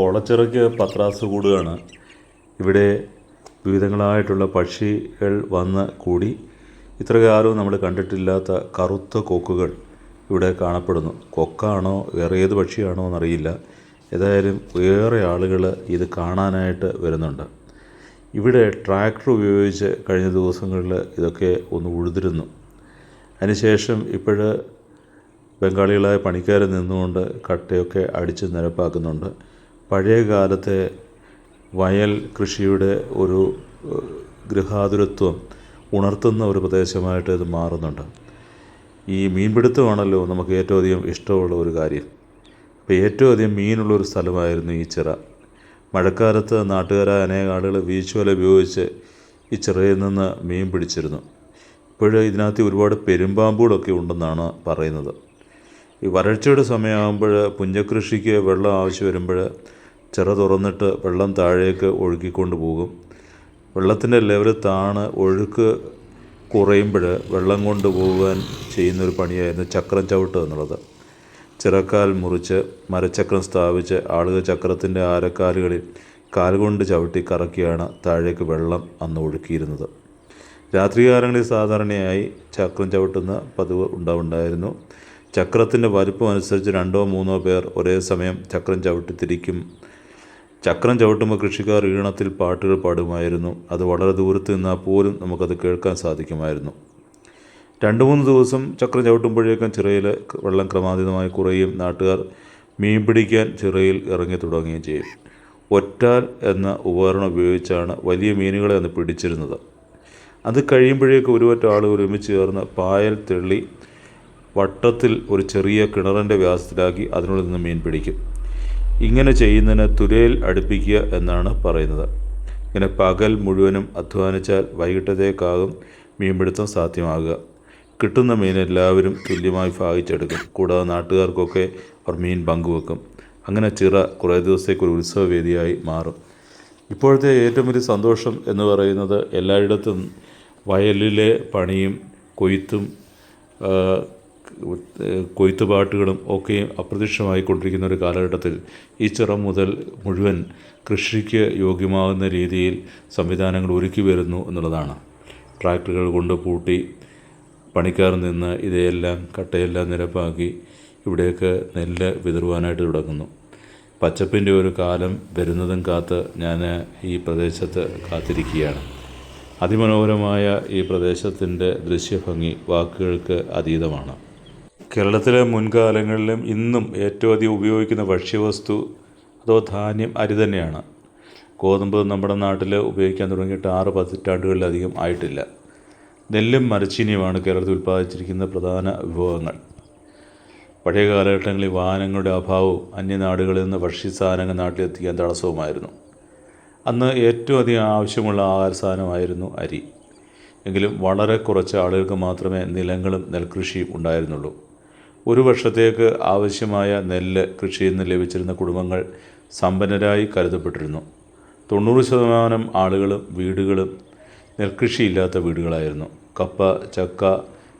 കോളച്ചിറയ്ക്ക് പത്രാസ് കൂടുകയാണ്. ഇവിടെ വിവിധങ്ങളായിട്ടുള്ള പക്ഷികൾ വന്ന് കൂടി ഇത്ര കാലവും നമ്മൾ കണ്ടിട്ടില്ലാത്ത കറുത്ത കൊക്കുകൾ ഇവിടെ കാണപ്പെടുന്നു. കൊക്കാണോ വേറെ ഏത് പക്ഷിയാണോ എന്നറിയില്ല. ഏതായാലും വേറെ ആളുകൾ ഇത് കാണാനായിട്ട് വരുന്നുണ്ട്. ഇവിടെ ട്രാക്ടർ ഉപയോഗിച്ച് കഴിഞ്ഞ ദിവസങ്ങളിൽ ഇതൊക്കെ ഒന്ന് ഉഴുതിരുന്നു. അതിനുശേഷം ഇപ്പോൾ ബംഗാളികളായ പണിക്കാർ നിന്നുകൊണ്ട് കട്ടയൊക്കെ അടിച്ച് നിരപ്പാക്കുന്നുണ്ട്. പഴയ കാലത്തെ വയൽ കൃഷിയുടെ ഒരു ഗൃഹാതുരത്വം ഉണർത്തുന്ന ഒരു പ്രദേശമായിട്ട് ഇത് മാറുന്നുണ്ട്. ഈ മീൻപിടുത്തമാണല്ലോ നമുക്ക് ഏറ്റവും അധികം ഇഷ്ടമുള്ള ഒരു കാര്യം. അപ്പോൾ ഏറ്റവും അധികം മീനുള്ള ഒരു സ്ഥലമായിരുന്നു ഈ ചിറ. മഴക്കാലത്ത് നാട്ടുകാരായ അനേക ആളുകൾ വീശുവല ഉപയോഗിച്ച് ഈ ചിറയിൽ നിന്ന് മീൻ പിടിച്ചിരുന്നു. ഇപ്പോൾ ഇതിനകത്ത് ഒരുപാട് പെരുമ്പാമ്പുകളൊക്കെ ഉണ്ടെന്നാണ് പറയുന്നത്. ഈ വരൾച്ചയുടെ സമയമാകുമ്പോൾ പുഞ്ചകൃഷിക്ക് വെള്ളം ആവശ്യം വരുമ്പോൾ ചിറ തുറന്നിട്ട് വെള്ളം താഴേക്ക് ഒഴുക്കിക്കൊണ്ട് പോകും. വെള്ളത്തിന്റെ ലെവൽ താണ് ഒഴുക്ക് കുറയുമ്പോൾ വെള്ളം കൊണ്ട് പോകാൻ ചെയ്യുന്നൊരു പണിയായിരുന്നു ചക്രം ചവിട്ട് എന്നുള്ളത്. ചിറക്കാൽ മുറിച്ച് മരച്ചക്രം സ്ഥാപിച്ച് ആളുകൾ ചക്രത്തിന്റെ ആരക്കാലുകളിൽ കാലുകൊണ്ട് ചവിട്ടി കറക്കിയാണ് താഴേക്ക് വെള്ളം അന്ന് ഒഴുക്കിയിരുന്നത്. രാത്രികാലങ്ങളിൽ സാധാരണയായി ചക്രം ചവിട്ടുന്ന പതിവ് ഉണ്ടാവുണ്ടായിരുന്നു. ചക്രത്തിന്റെ വലുപ്പം അനുസരിച്ച് രണ്ടോ മൂന്നോ പേർ ഒരേ സമയം ചക്രം ചവിട്ടി തിരിക്കും. ചക്രം ചവിട്ടുമ്പോൾ കൃഷിക്കാർ ഈണത്തിൽ പാട്ടുകൾ പാടുമായിരുന്നു. അത് വളരെ ദൂരത്ത് നിന്നാൽ പോലും നമുക്കത് കേൾക്കാൻ സാധിക്കുമായിരുന്നു. രണ്ട് മൂന്ന് ദിവസം ചക്രം ചവിട്ടുമ്പോഴേക്കും ചിറയിൽ വെള്ളം ക്രമാതീതമായി കുറയും നാട്ടുകാർ മീൻ പിടിക്കാൻ ചിറയിൽ ഇറങ്ങി തുടങ്ങുകയും ചെയ്യും. ഒറ്റാൽ എന്ന ഉപകരണം ഉപയോഗിച്ചാണ് വലിയ മീനുകളെ അന്ന് പിടിച്ചിരുന്നത്. അത് കഴിയുമ്പോഴേക്കും ഒരുപറ്റ ആളുകൾ ഒരുമിച്ച് ചേർന്ന് പായൽ തെള്ളി വട്ടത്തിൽ ഒരു ചെറിയ കിണറിന്റെ വ്യാസത്തിലാക്കി അതിനുള്ളിൽ നിന്ന് മീൻ പിടിക്കും. ഇങ്ങനെ ചെയ്യുന്നതിന് തുലയിൽ അടുപ്പിക്കുക എന്നാണ് പറയുന്നത്. ഇങ്ങനെ പകൽ മുഴുവനും അധ്വാനിച്ചാൽ വൈകിട്ടത്തേക്കാകും മീൻപിടുത്തം സാധ്യമാകുക. കിട്ടുന്ന മീൻ എല്ലാവരും തുല്യമായി ഭാഗിച്ചെടുക്കും. കൂടാതെ നാട്ടുകാർക്കൊക്കെ അവർ മീൻ പങ്കുവെക്കും. അങ്ങനെ ചിറ കുറേ ദിവസത്തേക്ക് ഒരു ഉത്സവവേദിയായി മാറും. ഇപ്പോഴത്തെ ഏറ്റവും വലിയ സന്തോഷം എന്ന് പറയുന്നത് എല്ലായിടത്തും വയലിലെ പണിയും കൊയ്ത്തും ആ, ഒക്കെയും അപ്രത്യക്ഷമായി കൊണ്ടിരിക്കുന്ന ഒരു കാലഘട്ടത്തിൽ ഈ ചിറം മുതൽ മുഴുവൻ കൃഷിക്ക് യോഗ്യമാകുന്ന രീതിയിൽ സംവിധാനങ്ങൾ ഒരുക്കി വരുന്നു എന്നുള്ളതാണ്. ട്രാക്ടറുകൾ കൊണ്ട് പൂട്ടി പണിക്കാർ നിന്ന് ഇതയെല്ലാം കട്ടയെല്ലാം നിരപ്പാക്കി ഇവിടെയൊക്കെ നെല്ല് വിതറുവാനായിട്ട് തുടങ്ങുന്നു. പച്ചപ്പിന്റെ ഒരു കാലം വരുന്നതും കാത്ത് ഞാൻ ഈ പ്രദേശത്ത് കാത്തിരിക്കുകയാണ്. അതിമനോഹരമായ ഈ പ്രദേശത്തിന്റെ ദൃശ്യഭംഗി വാക്കുകൾക്ക് അതീതമാണ്. കേരളത്തിലെ മുൻകാലങ്ങളിലും ഇന്നും ഏറ്റവും അധികം ഉപയോഗിക്കുന്ന ഭക്ഷ്യവസ്തു അതോ ധാന്യം അരി തന്നെയാണ്. ഗോതമ്പ് നമ്മുടെ നാട്ടിൽ ഉപയോഗിക്കാൻ തുടങ്ങിയിട്ട് ആറ് പതിറ്റാണ്ടുകളിലധികം ആയിട്ടില്ല. നെല്ലും മരച്ചീനിയുമാണ് കേരളത്തിൽ ഉൽപ്പാദിച്ചിരിക്കുന്ന പ്രധാന വിഭവങ്ങൾ. പഴയ കാലഘട്ടങ്ങളിൽ വാഹനങ്ങളുടെ അഭാവവും അന്യനാടുകളിൽ നിന്ന് ഭക്ഷ്യസാധനങ്ങൾ നാട്ടിലെത്തിക്കാൻ തടസ്സവുമായിരുന്നു. അന്ന് ഏറ്റവും അധികം ആവശ്യമുള്ള ആഹാര സാധനമായിരുന്നു അരി. എങ്കിലും വളരെ കുറച്ച് ആളുകൾക്ക് മാത്രമേ നിലങ്ങളും നെൽകൃഷിയും ഉണ്ടായിരുന്നുള്ളൂ. ഒരു വർഷത്തേക്ക് ആവശ്യമായ നെല്ല് കൃഷിയിൽ നിന്ന് ലഭിച്ചിരുന്ന കുടുംബങ്ങൾ സമ്പന്നരായി കരുതപ്പെട്ടിരുന്നു. തൊണ്ണൂറ് ശതമാനം ആളുകളും വീടുകളും നെൽകൃഷിയില്ലാത്ത വീടുകളായിരുന്നു. കപ്പ ചക്ക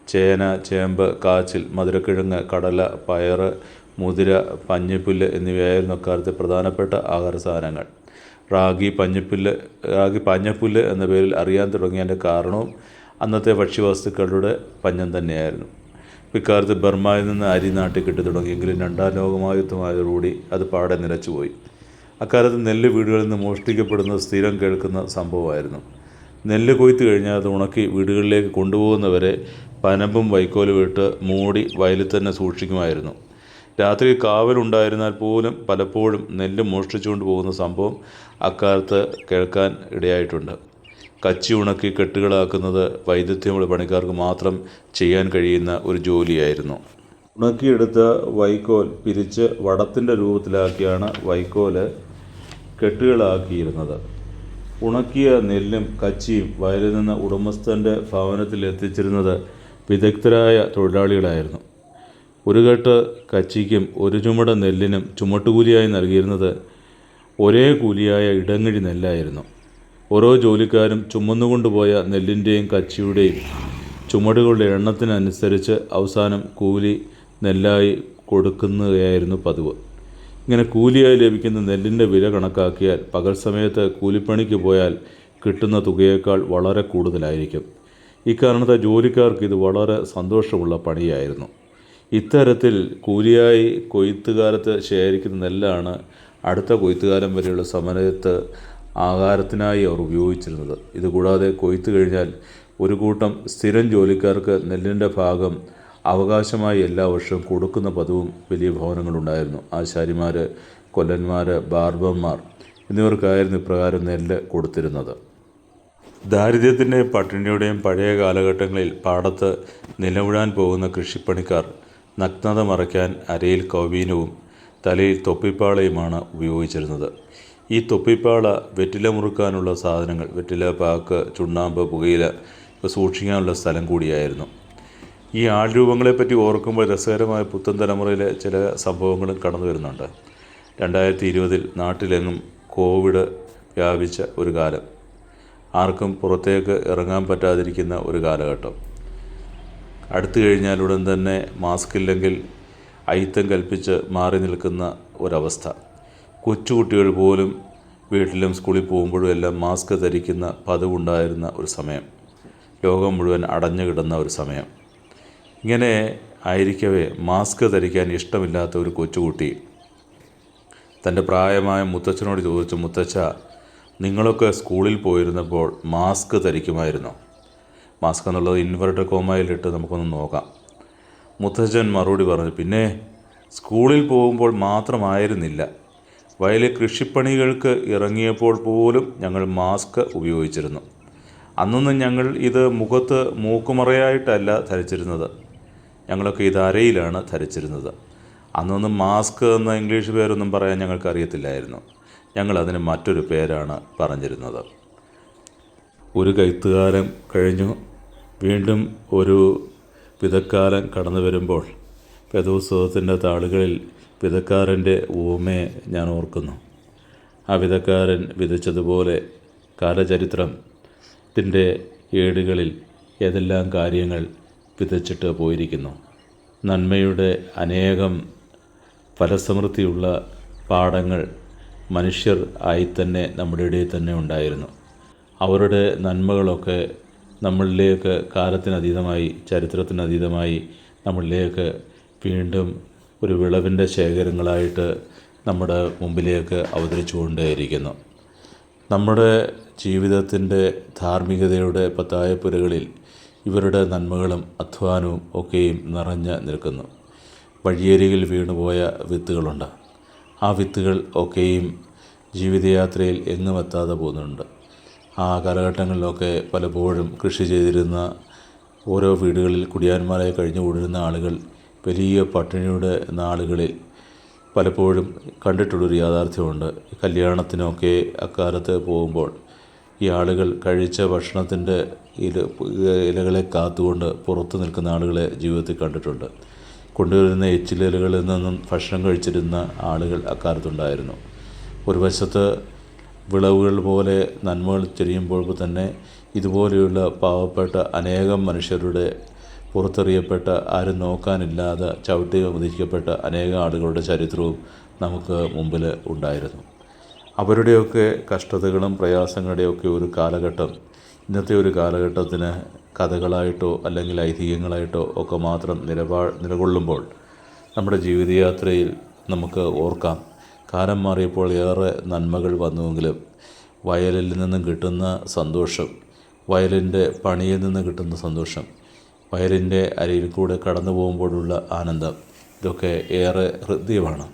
ചേന ചേമ്പ് കാച്ചിൽ മധുരക്കിഴങ്ങ് കടല പയർ മുതിര പഞ്ഞിപ്പുല്ല് എന്നിവയായിരുന്നു അക്കാലത്തെ പ്രധാനപ്പെട്ട ആഹാര സാധനങ്ങൾ. റാഗി പഞ്ഞിപ്പുല്ല് റാഗി പഞ്ഞപ്പുല്ല് എന്ന പേരിൽ അറിയാൻ തുടങ്ങിയതിന്റെ കാരണവും അന്നത്തെ ഭക്ഷ്യവസ്തുക്കളുടെ പഞ്ഞം തന്നെയായിരുന്നു. ഇക്കാലത്ത് ബർമയിൽ നിന്ന് അരി നാട്ടിൽ കിട്ടി തുടങ്ങിയെങ്കിലും രണ്ടാം ലോകമഹായുദ്ധമായതോടുകൂടി അത് പാടെ നിലച്ചുപോയി. അക്കാലത്ത് നെല്ല് വീടുകളിൽ നിന്ന് മോഷ്ടിക്കപ്പെടുന്ന സ്ഥിരം കേൾക്കുന്ന സംഭവമായിരുന്നു. നെല്ല് കൊയ്ത്ത് കഴിഞ്ഞാൽ അത് ഉണക്കി വീടുകളിലേക്ക് കൊണ്ടുപോകുന്നവരെ പനമ്പും വൈക്കോലും ഇട്ട് മൂടി വയലിൽ തന്നെ സൂക്ഷിക്കുമായിരുന്നു. രാത്രി കാവലുണ്ടായിരുന്നാൽ പോലും പലപ്പോഴും നെല്ല് മോഷ്ടിച്ചുകൊണ്ട് പോകുന്ന സംഭവം അക്കാലത്ത് കേൾക്കാൻ ഇടയായിട്ടുണ്ട്. കച്ചി ഉണക്കി കെട്ടുകളാക്കുന്നത് വൈദഗ്ധ്യമുള്ള പണിക്കാർക്ക് മാത്രം ചെയ്യാൻ കഴിയുന്ന ഒരു ജോലിയായിരുന്നു. ഉണക്കിയെടുത്ത വൈക്കോൽ പിരിച്ച് വടത്തിന്റെ രൂപത്തിലാക്കിയാണ് വൈക്കോൽ കെട്ടുകളാക്കിയിരുന്നത്. ഉണക്കിയ നെല്ലും കച്ചിയും വയലിൽ നിന്ന് ഉടമസ്ഥന്റെ ഭവനത്തിൽ എത്തിച്ചിരുന്നത് വിദഗ്ധരായ തൊഴിലാളികളായിരുന്നു. ഒരു കെട്ട് കച്ചിക്കും ഒരു ചുമട് നെല്ലിനും ചുമട്ടുകൂലിയായി നൽകിയിരുന്നത് ഒരേ കൂലിയായ ഇടങ്ങഴി നെല്ലായിരുന്നു. ഓരോ ജോലിക്കാരും ചുമന്നുകൊണ്ടുപോയ നെല്ലിന്റെയും കച്ചിയുടെയും ചുമടുകളുടെ എണ്ണത്തിനനുസരിച്ച് അവസാനം കൂലി നെല്ലായി കൊടുക്കുന്നതായിരുന്നു പതിവ്. ഇങ്ങനെ കൂലിയായി ലഭിക്കുന്ന നെല്ലിന്റെ വില കണക്കാക്കിയാൽ പകൽ സമയത്ത് കൂലിപ്പണിക്ക് പോയാൽ കിട്ടുന്ന തുകയേക്കാൾ വളരെ കൂടുതലായിരിക്കും. ഇക്കാരണത്തെ ജോലിക്കാർക്ക് ഇത് വളരെ സന്തോഷമുള്ള പണിയായിരുന്നു. ഇത്തരത്തിൽ കൂലിയായി കൊയ്ത്തുകാലത്ത് ശേഖരിക്കുന്ന നെല്ലാണ് അടുത്ത കൊയ്ത്തുകാലം വരെയുള്ള സമയത്ത് ആഹാരത്തിനായി അവർ ഉപയോഗിച്ചിരുന്നത്. ഇതുകൂടാതെ കൊയ്ത്ത് കഴിഞ്ഞാൽ ഒരു കൂട്ടം സ്ഥിരം ജോലിക്കാർക്ക് നെല്ലിന്റെ ഭാഗം അവകാശമായി എല്ലാ വർഷവും കൊടുക്കുന്ന പദവും വലിയ ഭവനങ്ങളുണ്ടായിരുന്നു. ആശാരിമാർ കൊല്ലന്മാർ ബാർബന്മാർ എന്നിവർക്കായിരുന്നു ഇപ്രകാരം നെല്ല് കൊടുത്തിരുന്നത്. ദാരിദ്ര്യത്തിന്റെയും പട്ടിണിയുടെയും പഴയ കാലഘട്ടങ്ങളിൽ പാടത്ത് നിലവിടാൻ പോകുന്ന കൃഷിപ്പണിക്കാർ നഗ്നത മറയ്ക്കാൻ അരയിൽ കൗബീനവും തലയിൽ തൊപ്പിപ്പാളയുമാണ് ഉപയോഗിച്ചിരുന്നത്. ഈ തൊപ്പിപ്പാള വെറ്റില മുറുക്കാനുള്ള സാധനങ്ങൾ വെറ്റില പാക്ക് ചുണ്ണാമ്പ് പുകയില സൂക്ഷിക്കാനുള്ള സ്ഥലം കൂടിയായിരുന്നു. ഈ ആൾരൂപങ്ങളെപ്പറ്റി ഓർക്കുമ്പോൾ രസകരമായ പുത്തൻ തലമുറയിലെ ചില സംഭവങ്ങളും കടന്നു വരുന്നുണ്ട്. രണ്ടായിരത്തി ഇരുപതിൽ നാട്ടിലെങ്ങും കോവിഡ് വ്യാപിച്ച ഒരു കാലം. ആർക്കും പുറത്തേക്ക് ഇറങ്ങാൻ പറ്റാതിരിക്കുന്ന ഒരു കാലഘട്ടം. അടുത്തു കഴിഞ്ഞാൽ ഉടൻ തന്നെ മാസ്ക് ഇല്ലെങ്കിൽ അയിത്തം കൽപ്പിച്ച് മാറി നിൽക്കുന്ന ഒരവസ്ഥ. കൊച്ചുകുട്ടികൾ പോലും വീട്ടിലും സ്കൂളിൽ പോകുമ്പോഴും എല്ലാം മാസ്ക് ധരിക്കുന്ന പതിവുണ്ടായിരുന്ന ഒരു സമയം. ലോകം മുഴുവൻ അടഞ്ഞു കിടന്ന ഒരു സമയം. ഇങ്ങനെ ആയിരിക്കവേ മാസ്ക് ധരിക്കാൻ ഇഷ്ടമില്ലാത്ത ഒരു കൊച്ചുകുട്ടി. തന്റെ പ്രായമായ മുത്തച്ഛനോട് ചോദിച്ചു മുത്തച്ഛ നിങ്ങളൊക്കെ സ്കൂളിൽ പോയിരുന്നപ്പോൾ മാസ്ക് ധരിക്കുമായിരുന്നോ? മാസ്ക് എന്നുള്ളത് ഇൻവെർട്ടർ കോമയിലിട്ട് നമുക്കൊന്ന് നോക്കാം. മുത്തച്ഛൻ മറുപടി പറഞ്ഞു പിന്നെ സ്കൂളിൽ പോകുമ്പോൾ മാത്രമായിരുന്നില്ല. വയലിൽ കൃഷിപ്പണികൾക്ക് ഇറങ്ങിയപ്പോൾ പോലും ഞങ്ങൾ മാസ്ക് ഉപയോഗിച്ചിരുന്നു. അന്നൊന്നും ഞങ്ങൾ ഇത് മുഖത്ത് മൂക്കുമറയായിട്ടല്ല ധരിച്ചിരുന്നത്. ഞങ്ങളൊക്കെ ഇത് അരയിലാണ് ധരിച്ചിരുന്നത്. അന്നൊന്നും മാസ്ക് എന്ന ഇംഗ്ലീഷ് പേരൊന്നും പറയാൻ ഞങ്ങൾക്ക് അറിയത്തില്ലായിരുന്നു. ഞങ്ങൾ അതിന് മറ്റൊരു പേരാണ് പറഞ്ഞിരുന്നത്. ഒരു കൈത്തുകാലം കഴിഞ്ഞു. വീണ്ടും ഒരു വിധക്കാലം കടന്നു വരുമ്പോൾ പെതോത്സവത്തിന്റെ താളുകളിൽ വിധക്കാരന്റെ ഊമയെ ഞാൻ ഓർക്കുന്നു. ആ വിധക്കാരൻ വിതച്ചതുപോലെ കാലചരിത്രത്തിന്റെ ഏടുകളിൽ ഏതെല്ലാം കാര്യങ്ങൾ വിതച്ചിട്ട് പോയിരിക്കുന്നു. നന്മയുടെ അനേകം ഫലസമൃദ്ധിയുള്ള പാഠങ്ങൾ മനുഷ്യർ ആയി തന്നെ നമ്മുടെ ഇടയിൽ തന്നെ ഉണ്ടായിരുന്നു. അവരുടെ നന്മകളൊക്കെ നമ്മളിലേക്ക് കാലത്തിനതീതമായി ചരിത്രത്തിനതീതമായി നമ്മളിലേക്ക് വീണ്ടും ഒരു വിളവിന്റെ ശേഖരങ്ങളായിട്ട് നമ്മുടെ മുമ്പിലേക്ക് അവതരിച്ചുകൊണ്ടേയിരിക്കുന്നു. നമ്മുടെ ജീവിതത്തിന്റെ ധാർമ്മികതയുടെ പത്തായപ്പുരകളിൽ ഇവരുടെ നന്മകളും അധ്വാനവും ഒക്കെയും നിറഞ്ഞു നിൽക്കുന്നു. വഴിയരികിൽ വീണുപോയ വിത്തുകളുണ്ട്. ആ വിത്തുകൾ ഒക്കെയും ജീവിതയാത്രയിൽ എങ്ങും എത്താതെ പോകുന്നുണ്ട്. ആ കാലഘട്ടങ്ങളിലൊക്കെ പലപ്പോഴും കൃഷി ചെയ്തിരുന്ന ഓരോ വീടുകളിൽ കുടിയാന്മാരായി കഴിഞ്ഞുകൂടിരുന്ന ആളുകൾ വലിയ പട്ടിണിയുടെ നാളുകളിൽ പലപ്പോഴും കണ്ടിട്ടുള്ളൊരു യാഥാർത്ഥ്യമുണ്ട്. കല്യാണത്തിനൊക്കെ അക്കാലത്ത് പോകുമ്പോൾ ഈ ആളുകൾ കഴിച്ച ഭക്ഷണത്തിന്റെ ഇല ഇലകളെ കാത്തുകൊണ്ട് പുറത്ത് നിൽക്കുന്ന ആളുകളെ ജീവിതത്തിൽ കണ്ടിട്ടുണ്ട്. കൊണ്ടുവരുന്ന എച്ചിലകളിൽ നിന്നും ഭക്ഷണം കഴിച്ചിരുന്ന ആളുകൾ അക്കാലത്തുണ്ടായിരുന്നു. ഒരു വശത്ത് വിളവുകൾ പോലെ നന്മകൾ ചെരിയുമ്പോൾ തന്നെ ഇതുപോലെയുള്ള പാവപ്പെട്ട അനേകം മനുഷ്യരുടെ പുറത്തെറിയപ്പെട്ട ആരും നോക്കാനില്ലാതെ ചവിട്ടി ഉപദേശിക്കപ്പെട്ട അനേകം ആളുകളുടെ ചരിത്രവും നമുക്ക് മുമ്പിൽ ഉണ്ടായിരുന്നു. അവരുടെയൊക്കെ കഷ്ടതകളും പ്രയാസങ്ങളുടെയൊക്കെ ഒരു കാലഘട്ടം ഇന്നത്തെ ഒരു കാലഘട്ടത്തിന് കഥകളായിട്ടോ അല്ലെങ്കിൽ ഐതിഹ്യങ്ങളായിട്ടോ ഒക്കെ മാത്രം നിലപാ നിലകൊള്ളുമ്പോൾ നമ്മുടെ ജീവിതയാത്രയിൽ നമുക്ക് ഓർക്കാം. കാലം മാറിയപ്പോൾ ഏറെ നന്മകൾ വന്നുവെങ്കിലും വയലിൽ നിന്നും കിട്ടുന്ന സന്തോഷം വയലിന്റെ പണിയിൽ നിന്ന് കിട്ടുന്ന സന്തോഷം വയലിന്റെ അരയിൽ കൂടെ കടന്നു പോകുമ്പോഴുള്ള ആനന്ദം ഇതൊക്കെ ഏറെ ഹൃദ്യമാണ്.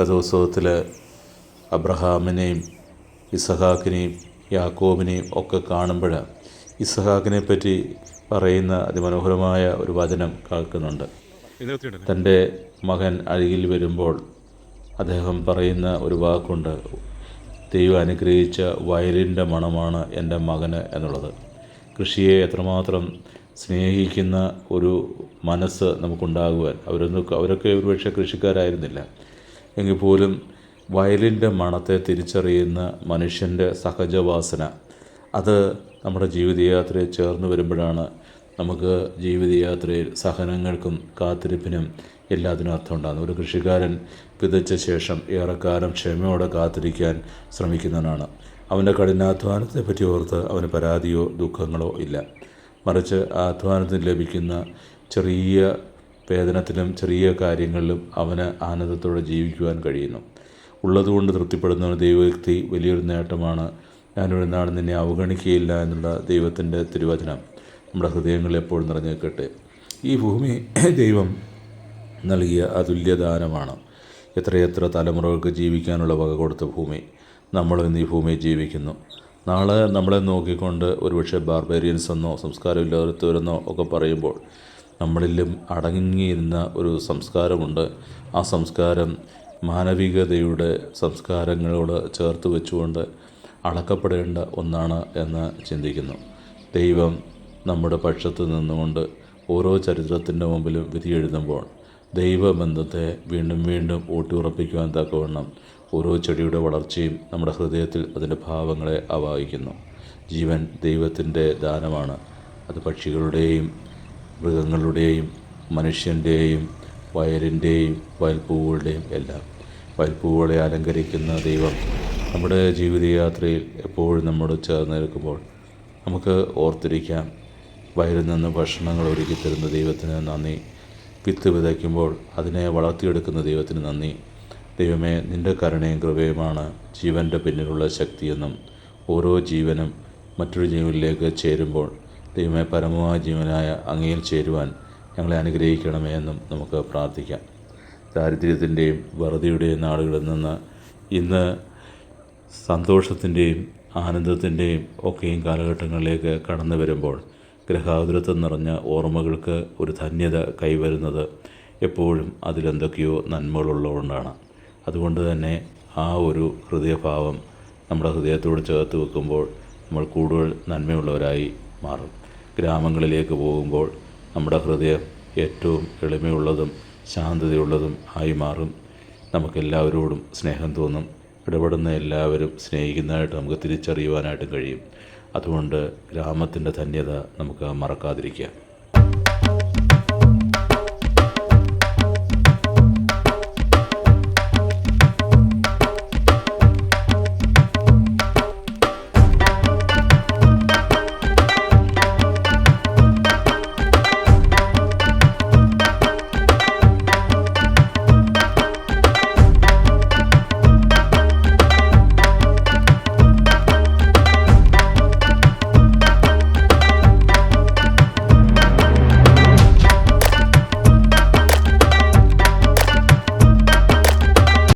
രഥോത്സവത്തിൽ അബ്രഹാമിനെയും ഇസഹാക്കിനെയും യാക്കോബിനെയും ഒക്കെ കാണുമ്പോൾ ഇസഹാക്കിനെ പറ്റി പറയുന്ന അതിമനോഹരമായ ഒരു വചനം കേൾക്കുന്നുണ്ട്. തന്റെ മകൻ അരികിൽ വരുമ്പോൾ അദ്ദേഹം പറയുന്ന ഒരു വാക്കുണ്ട് ദൈവം അനുഗ്രഹിച്ച വയലിന്റെ മണമാണ് എന്റെ മകന് എന്നുള്ളത്. കൃഷിയെ എത്രമാത്രം സ്നേഹിക്കുന്ന ഒരു മനസ്സ് നമുക്കുണ്ടാകുവാൻ. അവരൊന്നും അവരൊക്കെ ഒരുപക്ഷെ കൃഷിക്കാരായിരുന്നില്ല. എങ്കിൽ പോലും വയലിന്റെ മണത്തെ തിരിച്ചറിയുന്ന മനുഷ്യന്റെ സഹജവാസന അത് നമ്മുടെ ജീവിതയാത്രയെ ചേർന്ന് വരുമ്പോഴാണ് നമുക്ക് ജീവിതയാത്രയിൽ സഹനങ്ങൾക്കും കാത്തിരിപ്പിനും എല്ലാത്തിനും അർത്ഥമുണ്ടാകുന്നു ഒരു കൃഷിക്കാരൻ വിതച്ച ശേഷം ഏറെക്കാലം ക്ഷമയോടെ കാത്തിരിക്കാൻ ശ്രമിക്കുന്നവനാണ്. അവന്റെ കഠിനാധ്വാനത്തെ പറ്റി ഓർത്ത് അവന് പരാതിയോ ദുഃഖങ്ങളോ ഇല്ല. മറിച്ച് അധ്വാനത്തിന് ലഭിക്കുന്ന ചെറിയ വേതനത്തിലും ചെറിയ കാര്യങ്ങളിലും അവന് ആനന്ദത്തോടെ ജീവിക്കുവാൻ കഴിയുന്നു. ഉള്ളതുകൊണ്ട് തൃപ്തിപ്പെടുന്ന ഒരു ദൈവവ്യക്തി വലിയൊരു നേട്ടമാണ്. ഞാനൊരു നാൾ നിന്നെ അവഗണിക്കുകയില്ല എന്നുള്ള ദൈവത്തിന്റെ തിരുവചനം നമ്മുടെ ഹൃദയങ്ങളിൽ എപ്പോഴും നിറഞ്ഞേക്കട്ടെ. ഈ ഭൂമി ദൈവം നൽകിയ അതുല്യദാനമാണ് എത്രയെത്ര തലമുറകൾക്ക് ജീവിക്കാനുള്ള വക കൊടുത്ത ഭൂമി. നമ്മളും ഇന്ന് ഈ ഭൂമിയിൽ ജീവിക്കുന്നു. നാളെ നമ്മളെ നോക്കിക്കൊണ്ട് ഒരുപക്ഷെ ബാർബേറിയൻസ് എന്നോ സംസ്കാരമില്ലാത്തവരെന്നോ ഒക്കെ പറയുമ്പോൾ നമ്മളിലും അടങ്ങിയിരുന്ന ഒരു സംസ്കാരമുണ്ട്. ആ സംസ്കാരം മാനവികതയുടെ സംസ്കാരങ്ങളോട് ചേർത്ത് വെച്ചുകൊണ്ട് അളക്കപ്പെടേണ്ട ഒന്നാണ് എന്ന് ചിന്തിക്കുന്നു. ദൈവം നമ്മുടെ പക്ഷത്ത് നിന്നുകൊണ്ട് ഓരോ ചരിത്രത്തിന്റെ മുമ്പിലും വിധിയെഴുതുമ്പോൾ ദൈവബന്ധത്തെ വീണ്ടും വീണ്ടും ഊട്ടിയുറപ്പിക്കുവാൻ തക്കവണ്ണം ഓരോ ചെടിയുടെ വളർച്ചയും നമ്മുടെ ഹൃദയത്തിൽ അതിന്റെ ഭാവങ്ങളെ ആവാഹിക്കുന്നു. ജീവൻ ദൈവത്തിന്റെ ദാനമാണ്. അത് പക്ഷികളുടെയും മൃഗങ്ങളുടെയും മനുഷ്യന്റെയും വയലിന്റെയും വയൽപ്പൂവുകളുടെയും എല്ലാം. വയൽപ്പൂവുകളെ അലങ്കരിക്കുന്ന ദൈവം നമ്മുടെ ജീവിതയാത്രയിൽ എപ്പോഴും നമ്മോട് ചേർന്ന് നിൽക്കുമ്പോൾ നമുക്ക് ഓർത്തിരിക്കാം. വയലിൽ നിന്ന് ഭക്ഷണങ്ങൾ ഒരുക്കി തരുന്ന ദൈവത്തിന് നന്ദി. വിത്ത് വിതയ്ക്കുമ്പോൾ അതിനെ വളർത്തിയെടുക്കുന്ന ദൈവത്തിന് നന്ദി. ദൈവമേ നിന്റെ കരുണയും കൃപയുമാണ് ജീവന്റെ പിന്നിലുള്ള ശക്തിയെന്നും ഓരോ ജീവനും മറ്റൊരു ജീവനിലേക്ക് ചേരുമ്പോൾ ദൈവമേ പരമമായ ജീവനായ അങ്ങയിൽ ചേരുവാൻ ഞങ്ങളെ അനുഗ്രഹിക്കണമേ എന്നും നമുക്ക് പ്രാർത്ഥിക്കാം. ദാരിദ്ര്യത്തിന്റെയും വെറുതെയുടെയും നാളുകളിൽ നിന്ന് ഇന്ന് സന്തോഷത്തിന്റെയും ആനന്ദത്തിന്റെയും ഒക്കെയും കാലഘട്ടങ്ങളിലേക്ക് കടന്നു വരുമ്പോൾ ഗ്രഹാതുരത്വം നിറഞ്ഞ ഓർമ്മകൾക്ക് ഒരു ധന്യത കൈവരുന്നത് എപ്പോഴും അതിലെന്തൊക്കെയോ നന്മകളുള്ളതുകൊണ്ടാണ്. അതുകൊണ്ട് തന്നെ ആ ഒരു ഹൃദയഭാവം നമ്മുടെ ഹൃദയത്തോട് ചേർത്ത് വെക്കുമ്പോൾ നമ്മൾ കൂടുതൽ നന്മയുള്ളവരായി മാറും. ഗ്രാമങ്ങളിലേക്ക് പോകുമ്പോൾ നമ്മുടെ ഹൃദയം ഏറ്റവും എളിമയുള്ളതും ശാന്തതയുള്ളതും ആയി മാറും. നമുക്കെല്ലാവരോടും സ്നേഹം തോന്നും. ഇടപെടുന്ന എല്ലാവരും സ്നേഹിക്കുന്നതായിട്ട് നമുക്ക് തിരിച്ചറിയുവാനായിട്ടും കഴിയും. അതുകൊണ്ട് ഗ്രാമത്തിന്റെ ധന്യത നമുക്ക് മറക്കാതിരിക്കുക